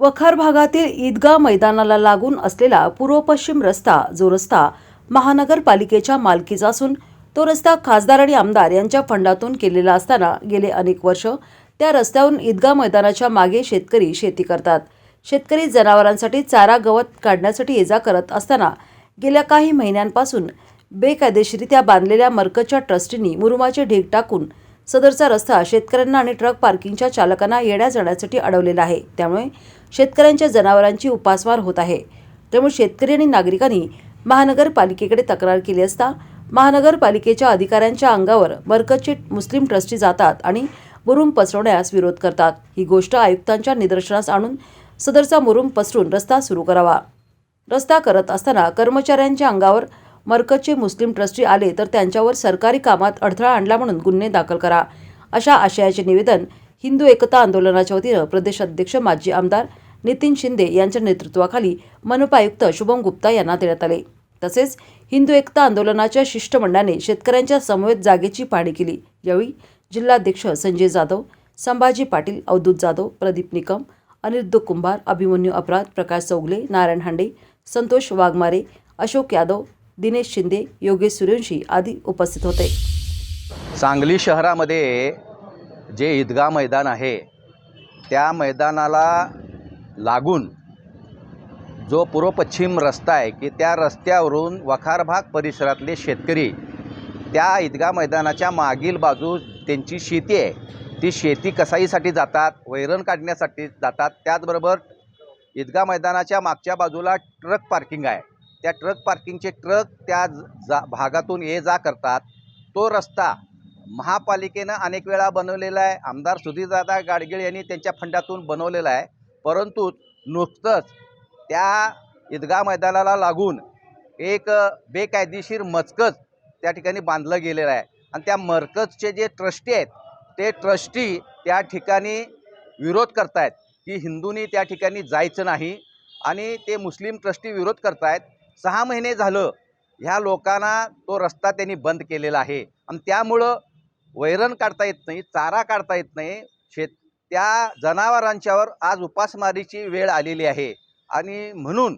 वखार भागातील ईदगाह मैदानाला लागून असलेला पूर्व पश्चिम रस्ता जो रस्ता महानगरपालिकेच्या मालकीचा असून तो रस्ता खासदार आणि आमदार यांच्या फंडातून केलेला असताना गेले अनेक वर्ष त्या रस्त्यावरून ईदगाह मैदानाच्या मागे शेतकरी शेती करतात. शेतकरी जनावरांसाठी चारा गवत काढण्यासाठी ये जा करत असताना गेल्या काही महिन्यांपासून बेकायदेशीरित्या बांधलेल्या मरकजच्या ट्रस्टींनी मुरुमाचे ढीग टाकून सदरचा रस्ता शेतकऱ्यांना आणि ट्रक पार्किंगच्या चालकांना येण्या जाण्यासाठी अडवलेला आहे. त्यामुळे शेतकऱ्यांच्या जनावरांची उपासमार होत आहे. त्यामुळे शेतकरी आणि नागरिकांनी महानगरपालिकेकडे तक्रार केली असता महानगरपालिकेच्या अधिकाऱ्यांच्या अंगावर बरकतचे मुस्लिम ट्रस्टी जातात आणि मुरुम पसरवण्यास विरोध करतात. ही गोष्ट आयुक्तांच्या निदर्शनास आणून सदरचा मुरुम पसरून रस्ता सुरू करावा. रस्ता करत असताना कर्मचाऱ्यांच्या अंगावर मरकजचे मुस्लिम ट्रस्टी आले तर त्यांच्यावर सरकारी कामात अडथळा आणला म्हणून गुन्हे दाखल करा. अशा आशयाचे निवेदन हिंदू एकता आंदोलनाच्या वतीनं प्रदेशाध्यक्ष माजी आमदार नितीन शिंदे यांच्या नेतृत्वाखाली मनपायुक्त शुभम गुप्ता यांना देण्यात आले. तसेच हिंदू एकता आंदोलनाच्या शिष्टमंडळाने शेतकऱ्यांच्या समवेत जागेची पाहणी केली. यावेळी जिल्हाध्यक्ष संजय जाधव संभाजी पाटील अवधूत जाधव प्रदीप निकम अनिरुद्ध कुंभार अभिमन्यू अपराध प्रकाश चौगले नारायण हांडे संतोष वाघमारे अशोक यादव दिनेश शिंदे योगेश सूर्यवंशी आदी उपस्थित होते. सांगली शहरामध्ये जे ईदगाह मैदान आहे त्या मैदानाला लागून जो पूर्व पश्चिम रस्ता आहे की त्या रस्त्यावरून वखारभाग परिसरातले शेतकरी त्या ईदगाह मैदानाच्या मागील बाजू त्यांची शेती आहे. ती शेती कसाईसाठी जातात वैरण काढण्यासाठी जातात. त्याचबरोबर ईदगाह मैदानाच्या मागच्या बाजूला ट्रक पार्किंग आहे. त्या ट्रक पार्किंगचे ट्रक त्या जा भागातून ये जा करतात. तो रस्ता महापालिकेनं अनेक वेळा बनवलेला आहे. आमदार सुधीरदादा गाडगीळ यांनी त्यांच्या फंडातून बनवलेला आहे. परंतु नुकतंच त्या ईदगा मैदानाला लागून एक बेकायदेशीर मचकच त्या ठिकाणी बांधलं गेलेलं आहे. आणि त्या मरकजचे जे ट्रस्टी आहेत ते ट्रस्टी त्या ठिकाणी विरोध करतायत की हिंदूंनी त्या ठिकाणी जायचं नाही. आणि ते मुस्लिम ट्रस्टी विरोध करतायत. सहा महिने झालं ह्या लोकांना तो रस्ता त्यांनी बंद केलेला आहे. आणि त्यामुळं वैरण काढता येत नाही चारा काढता येत नाही. शेत त्या जनावरांच्यावर आज उपासमारीची वेळ आलेली आहे. आणि म्हणून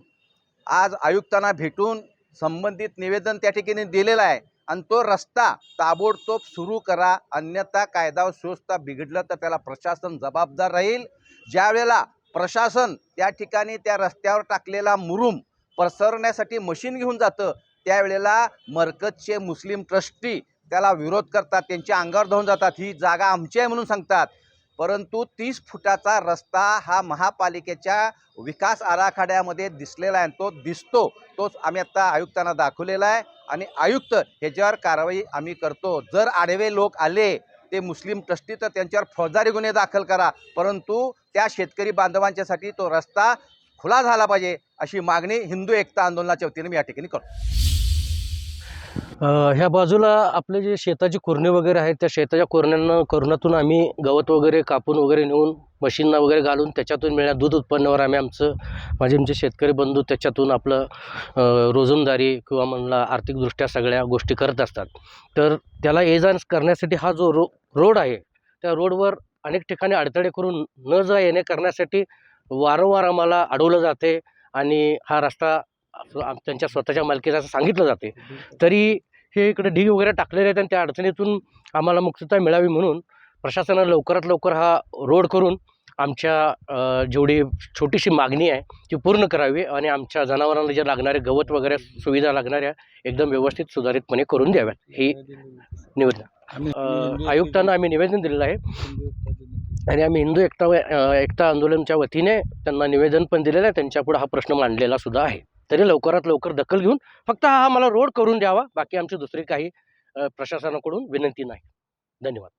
आज आयुक्तांना भेटून संबंधित निवेदन त्या ठिकाणी दिलेलं आहे. आणि तो रस्ता ताबडतोब सुरू करा अन्यथा कायदा सुव्यवस्था बिघडलं तर त्याला प्रशासन जबाबदार राहील. ज्यावेळेला प्रशासन त्या ठिकाणी त्या रस्त्यावर टाकलेला मुरुम पसरण्यासाठी मशीन घेऊन जातं. त्यावेळेला मरकजचे मुस्लिम ट्रस्टी त्याला विरोध करतात त्यांच्या अंगावर धावून जातात. ही जागा आमची आहे म्हणून सांगतात. परंतु तीस फुटाचा रस्ता हा महापालिकेच्या विकास आराखड्यामध्ये दिसलेला आहे. तो दिसतो तोच आम्ही आत्ता आयुक्तांना दाखवलेला आहे. आणि आयुक्त ह्याच्यावर कारवाई आम्ही करतो. जर आडवे लोक आले ते मुस्लिम ट्रस्टी तर त्यांच्यावर फौजदारी गुन्हे दाखल करा. परंतु त्या शेतकरी बांधवांच्यासाठी तो रस्ता खुला झाला पाहिजे अशी मागणी हिंदू एकता आंदोलनाच्या वतीने मी या ठिकाणी करतो. ह्या बाजूला आपले जे शेताची कुरणे वगैरे आहेत त्या शेताच्या कुरण्यांना कुरणातून आम्ही गवत वगैरे कापून वगैरे नेऊन मशीनना वगैरे घालून त्याच्यातून मिळणार दूध उत्पन्नावर आम्ही आमचं माझे आमचे शेतकरी बंधू त्याच्यातून आपलं रोजंदारी किंवा म्हणला आर्थिकदृष्ट्या सगळ्या गोष्टी करत असतात. तर त्याला ये जा करण्यासाठी हा जो रो रोड आहे त्या रोडवर अनेक ठिकाणी अडथळे करून न जा येणे करण्यासाठी वारंवार आम्हाला अडवलं जाते आणि हा रस्ता त्यांच्या स्वतःच्या मालकीचा असं सांगितलं जाते. तरी हे इकडे ढीग वगैरे टाकलेले आहेत आणि त्या अडचणीतून आम्हाला मुक्तता मिळावी म्हणून प्रशासनानं लवकरात लवकर हा रोड करून आमच्या जेवढी छोटीशी मागणी आहे ती पूर्ण करावी आणि आमच्या जनावरांना जे लागणारे गवत वगैरे सुविधा लागणाऱ्या एकदम व्यवस्थित सुधारितपणे करून द्याव्यात. ही निवेदन आयुक्तांना आम्ही निवेदन दिलेलं आहे. आणि आम्ही हिंदू एकता एकता आंदोलनच्या वतीने त्यांना निवेदन पण दिलेलं आहे. त्यांच्यापुढे हा प्रश्न मांडलेला सुद्धा आहे. तरी लवकरात लवकर दखल घेऊन फक्त हा मला रोड करून द्यावा. बाकी आमची दुसरी काही प्रशासनाकडून विनंती नाही. धन्यवाद.